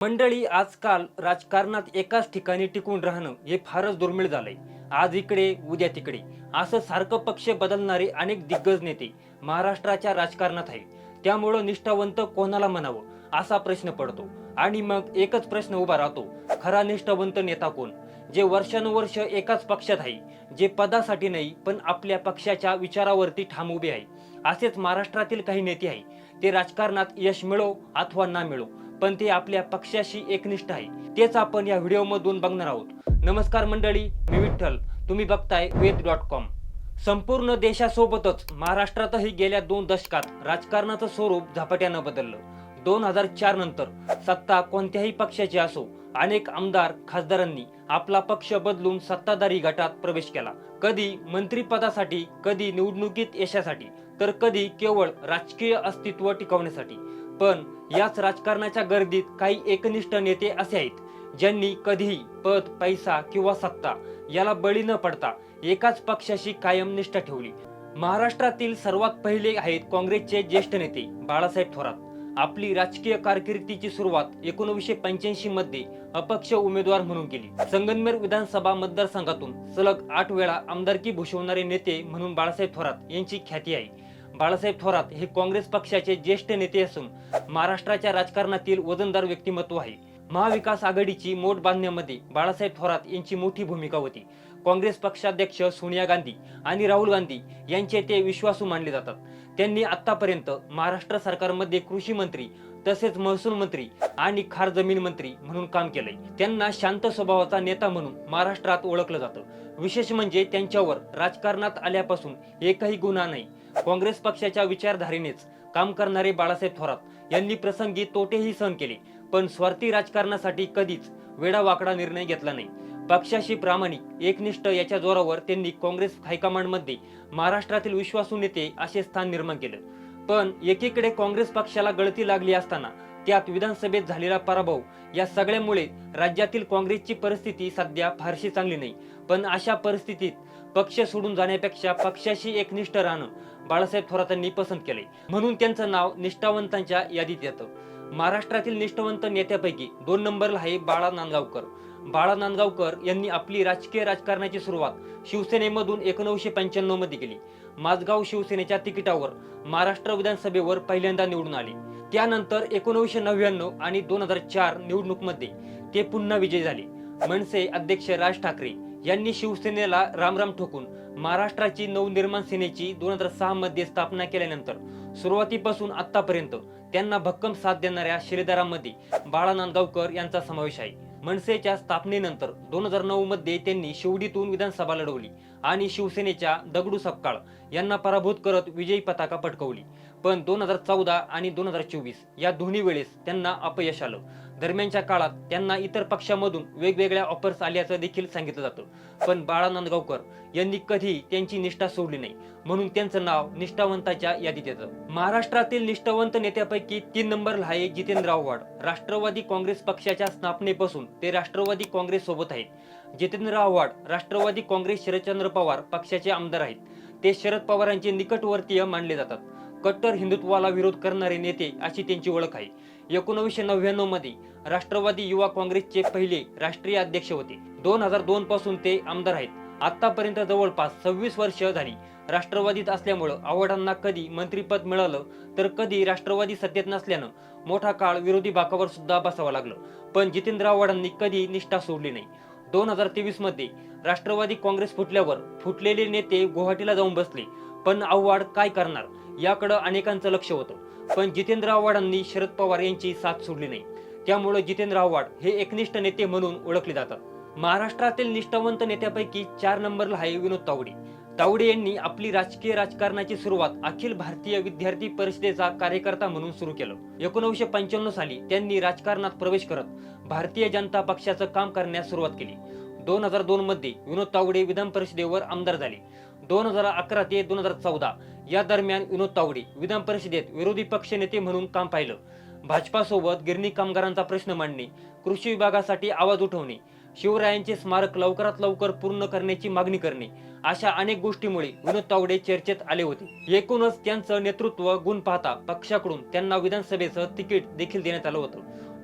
मंडळी आजकाल राजकारणात एकाच ठिकाणी टिकून राहणं हे फारच दुर्मिळ झालंय. आज इकडे उद्या तिकडे. असं सारखं पक्ष बदलणारे अनेक दिग्गज नेते महाराष्ट्राच्या राजकारणात आहे त्यामुळं निष्ठावंत कोणाला म्हणावं असा प्रश्न पडतो. आणि मग एकच प्रश्न उभा राहतो खरा निष्ठावंत नेता कोण? जे वर्षानुवर्ष एकाच पक्षात आहे जे पदासाठी नाही पण आपल्या पक्षाच्या विचारावरती ठाम उभे आहे. असेच महाराष्ट्रातील काही नेते आहे ते राजकारणात यश मिळो अथवा ना मिळो पण ते आपल्या पक्षाशी एकनिष्ठ आहे. तेच आपण या व्हिडिओमधून बघणार आहोत. नमस्कार मंडळी मी विठ्ठल. तुम्ही बघताय वेद डॉट कॉम. संपूर्ण देशासोबतच महाराष्ट्रातही गेल्या दोन दशकात राजकारणाचं स्वरूप झपाट्यानं बदललं. दोन हजार चार नंतर सत्ता कोणत्याही पक्षाची असो अनेक आमदार खासदारांनी आपला पक्ष बदलून सत्ताधारी गटात प्रवेश केला. कधी मंत्रीपदासाठी कधी निवडणुकीत यशासाठी तर कधी केवळ राजकीय अस्तित्व टिकवण्यासाठी. पण याच राजकारणाच्या गर्दीत काही एकनिष्ठ नेते असे आहेत ज्यांनी कधीही पद पैसा किंवा सत्ता याला बळी न पडता एकाच पक्षाशी कायम निष्ठा ठेवली. महाराष्ट्रातील सर्वात पहिले आहेत काँग्रेसचे ज्येष्ठ नेते बाळासाहेब थोरात. आपली राजकीय कारकिर्दीची सुरुवात एकोणीसशे पंच्याऐंशी मध्ये अपक्ष उमेदवार म्हणून केली. संगनमेर विधानसभा मतदारसंघातून सलग आठ वेळा आमदारकी भूषवणारे नेते म्हणून बाळासाहेब थोरात यांची ख्याती आहे. बाळासाहेब थोरात हे काँग्रेस पक्षाचे ज्येष्ठ नेते असून महाराष्ट्राच्या राजकारणातील वजनदार व्यक्तिमत्व आहे. महाविकास आघाडीची मोठ बांधण्यामध्ये बाळासाहेब थोरात यांची मोठी भूमिका होती. काँग्रेस पक्षाध्यक्ष सोनिया गांधी आणि राहुल गांधी यांचे ते विश्वासू मानले जातात. त्यांनी आतापर्यंत महाराष्ट्र सरकारमध्ये कृषी मंत्री तसेच महसूल मंत्री आणि खार जमीन मंत्री म्हणून काम केलंय. त्यांना शांत स्वभावाचा नेता म्हणून महाराष्ट्रात ओळखलं जातं. विशेष म्हणजे त्यांच्यावर राजकारणात आल्यापासून एकही गुन्हा नाही. काँग्रेस पक्षाच्या विचारधारेनेच काम करणारे बाळासाहेब थोरात यांनी प्रसंगी तोटेही सहन केले. पण स्वार्थी राजकारणासाठी कधीच वेडावाकडा निर्णय घेतला नाही. पक्षाशी प्रामाणिक एकनिष्ठ याच्या जोरावर त्यांनी काँग्रेस हायकमांडमध्ये महाराष्ट्रातील विश्वासू नेते असे स्थान निर्माण केलं. पण एकीकडे काँग्रेस पक्षाला गळती लागली असताना त्यात विधानसभेत झालेला पराभव या सगळ्यामुळे राज्यातील काँग्रेसची परिस्थिती सध्या फारशी चांगली नाही. पण अशा परिस्थितीत पक्ष सोडून जाण्यापेक्षा पक्षाशी एकनिष्ठ राहणं बाळासाहेब थोरातांनी पसंत केले म्हणून त्यांचं नाव निष्ठावंतांच्या यादीत येतं. महाराष्ट्रातील निष्ठावंत नेत्यापैकी दोन नंबरला आहे बाळा नांदगावकर. बाळा नांदगावकर यांनी आपली राजकीय राजकारणाची सुरुवात शिवसेनेमधून एकोणीसशे पंच्याण्णवमध्ये केली. माझगाव शिवसेनेच्या तिकिटावर महाराष्ट्र विधानसभेवर पहिल्यांदा निवडून आले. त्यानंतर एकोणीसशे नव्याण्णव आणि दोन हजार चार निवडणूकमध्ये ते पुन्हा विजयी झाले. मनसे अध्यक्ष राज ठाकरे यांनी शिवसेनेला रामराम ठोकून महाराष्ट्राची नवनिर्माण सेनेची दोन हजार सहा मध्ये स्थापना केल्यानंतर सुरुवातीपासून आतापर्यंत त्यांना भक्कम साथ देणाऱ्या श्रीदारामध्ये बाळा नांदगावकर यांचा समावेश आहे. मनसेच्या स्थापनेनंतर दोन हजार नऊ मध्ये त्यांनी शिवडीतून विधानसभा लढवली आणि शिवसेनेच्या दगडू सपकाळ यांना पराभूत करत विजयी पताका पटकवली. पण दोन हजार चौदा आणि दोन हजार चोवीस या दोन्ही वेळेस त्यांना अपयश आलं. दरम्यानच्या काळात त्यांना इतर पक्षामधून वेगवेगळ्या ऑफर्स आल्याचं देखील सांगितलं जातं. पण बाळा नांदगावकर यांनी कधी त्यांची निष्ठा सोडली नाही. म्हणून त्यांचं नाव निष्ठावंताच्या यादीत येतं. महाराष्ट्रातील निष्ठावंत नेत्यापैकी तीन नंबरला आहे जितेंद्र आव्हाड राष्ट्रवादी काँग्रेस पक्षाच्या स्थापनेपासून ते राष्ट्रवादी काँग्रेस सोबत आहेत. जितेंद्र आव्हाड राष्ट्रवादी काँग्रेस शरदचंद्र पवार पक्षाचे आमदार आहेत. ते शरद पवारांचे निकटवर्तीय मानले जातात. कट्टर हिंदुत्वाला विरोध करणारे नेते अशी त्यांची ओळख आहे. एकोणीसशे नव्याण्णवमध्ये राष्ट्रवादी युवा काँग्रेसचे पहिले राष्ट्रीय अध्यक्ष होते. दोन हजार दोन पासून ते आमदार आहेत. आतापर्यंत जवळपास सव्वीस वर्ष झाली. राष्ट्रवादीत असल्यामुळं आव्हाडांना कधी मंत्रीपद मिळालं तर कधी राष्ट्रवादी सत्तेत नसल्यानं मोठा काळ विरोधी बाकावर सुद्धा बसावं लागलं. पण जितेंद्र आव्हाडांनी कधी निष्ठा सोडली नाही. दोन हजार तेवीसमध्ये राष्ट्रवादी काँग्रेस फुटल्यावर फुटलेले नेते गुवाहाटीला जाऊन बसले. पण आव्हाड काय करणार? याकडं अनेकांचं लक्ष होतं. पण जितेंद्र आव्हाडांनी शरद पवार यांची साथ सोडली नाही. त्यामुळे जितेंद्र आव्हाड हे एकनिष्ठ नेते म्हणून ओळखले जातात. महाराष्ट्रातील निष्ठावंत नेत्यापैकी चार नंबरला आहे विनोद तावडे. तावडे यांनी आपली राजकीय राजकारणाची सुरुवात अखिल भारतीय विद्यार्थी परिषदेचा कार्यकर्ता म्हणून सुरू केलं. एकोणीसशे पंच्याण्णव साली त्यांनी राजकारणात प्रवेश करत भारतीय जनता पक्षाचं काम करण्यास सुरुवात केली. दोन हजार दोन मध्ये विनोद तावडे विधान परिषदेवर आमदार झाले. दोन हजार अकरा ते दोन हजार चौदा या दरम्यान विनोद तावडे विधान परिषदेत विरोधी पक्षनेते म्हणून काम पाहिलं. भाजपासोबत गिरणी कामगारांचा प्रश्न मांडणे कृषी विभागासाठी आवाज उठवणे शिवरायांचे स्मारक लवकरात लवकर पूर्ण करण्याची मागणी करणे अशा अनेक गोष्टीमुळे विनोद तावडे चर्चेत आले होते. एकूणच त्यांचं नेतृत्व गुण पाहता पक्षाकडून त्यांना विधानसभेचं तिकीट देखील देण्यात आलं होतं.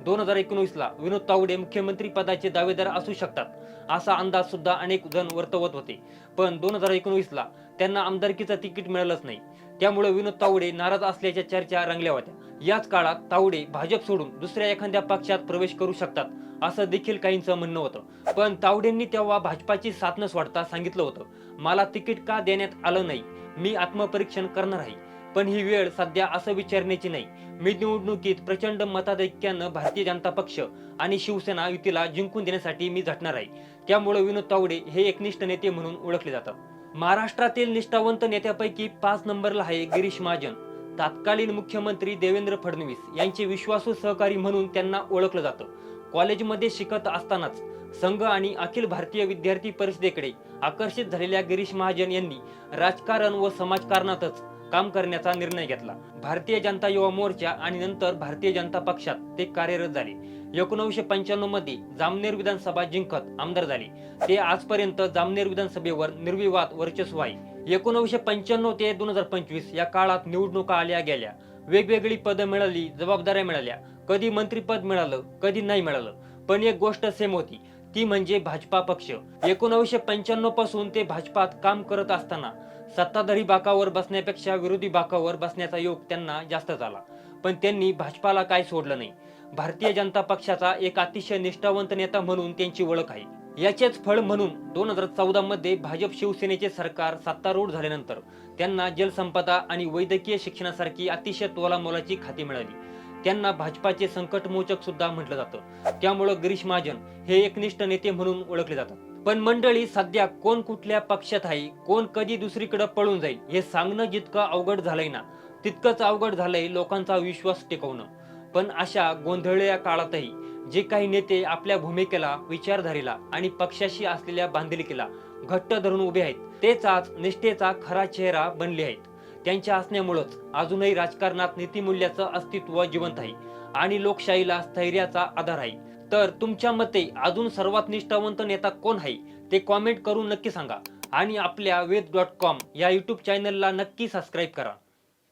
दोन हजार एकोणीसला विनोद तावडे मुख्यमंत्री पदाचे दावेदार असू शकतात असा अंदाज सुद्धा अनेक जण वर्तवत होते. पण दोन हजार एकोणवीसला त्यांना आमदारकीचं तिकीट मिळालंच नाही. त्यामुळे विनोद तावडे नाराज असल्याच्या चर्चा रंगल्या होत्या. याच काळात तावडे भाजप सोडून दुसऱ्या एखाद्या पक्षात प्रवेश करू शकतात असं देखील काहींचं म्हणणं होतं. पण तावडेंनी तेव्हा भाजपाची साथ न सोडता सांगितलं होतं. मला तिकीट का देण्यात आलं नाही? मी आत्मपरीक्षण करणार आहे. पण ही वेळ सध्या असं विचारण्याची नाही. मी निवडणुकीत प्रचंड मताधिक्यानं भारतीय जनता पक्ष आणि शिवसेना युतीला जिंकून देण्यासाठी मी झटणार आहे. त्यामुळे विनोद तावडे हे एकनिष्ठ नेते म्हणून ओळखले जातात महाराष्ट्रातील निष्ठावंत नेत्यापैकी पाच नंबरला आहे गिरीश महाजन. तत्कालीन मुख्यमंत्री देवेंद्र फडणवीस यांचे विश्वासू सहकारी म्हणून त्यांना ओळखलं जातं. कॉलेजमध्ये शिकत असतानाच संघ आणि अखिल भारतीय विद्यार्थी परिषदेकडे आकर्षित झालेल्या गिरीश महाजन यांनी राजकारण व समाजकारणातच काम करण्याचा निर्णय घेतला. भारतीय जनता युवा मोर्चा आणि नंतर भारतीय जनता पक्षात ते कार्यरत झाले. एकोणीसशे पंच्याण्णवमध्ये जामनेर विधानसभा जिंकत आमदार झाले. ते आजपर्यंत जामनेर विधानसभेवर निर्विवाद वर्चस्व आहे. एकोणीसशे पंच्याण्णव ते दोन हजार पंचवीस या काळात निवडणुका आल्या गेल्या. वेगवेगळी पदं मिळाली जबाबदाऱ्या मिळाल्या. कधी मंत्रीपद मिळालं कधी नाही मिळालं. पण एक गोष्ट सेम होती. ती म्हणजे भाजपा पक्ष. एकोणीसशे पंच्याण्णवपासून ते भाजपात काम करत असताना सत्ताधारी बाकावर बसण्यापेक्षा विरोधी बाकावर बसण्याचा योग त्यांना जास्त झाला. पण त्यांनी भाजपाला काय सोडलं नाही. भारतीय जनता पक्षाचा एक अतिशय निष्ठावंत नेता म्हणून त्यांची ओळख आहे. याचेच फळ म्हणून दोन हजार चौदा मध्ये भाजप शिवसेनेचे सरकार सत्तारूढ झाल्यानंतर त्यांना जलसंपदा आणि वैद्यकीय शिक्षणासारखी अतिशय तोलामोलाची खाती मिळाली. त्यांना भाजपाचे संकटमोचक सुद्धा म्हटलं जातं. त्यामुळं गिरीश महाजन हे एकनिष्ठ नेते म्हणून ओळखले जातात. पण मंडळी सध्या कोण कुठल्या पक्षात आहे कोण कधी दुसरीकडे पळून जाईल हे सांगणं जितकं अवघड झालंय ना तितकंच अवघड झालंय लोकांचा विश्वास टिकवणं. पण अशा गोंधळल्या काळातही जे काही नेते आपल्या भूमिकेला विचारधारेला आणि पक्षाशी असलेल्या बांधिलकीला घट्ट धरून उभे आहेत तेच आज निष्ठेचा खरा चेहरा बनले आहेत. त्यांच्या असण्यामुळंच अजूनही राजकारणात नीतिमूल्याचं अस्तित्व जिवंत आहे आणि लोकशाहीला स्थैर्याचा आधार आहे. तर तुमच्या मते अजून सर्वात निष्ठावंत नेता कोण आहे? ते कॉमेंट करून नक्की सांगा. आणि आपल्या वेद डॉट कॉम या यूट्यूब चॅनलला नक्की सबस्क्राईब करा.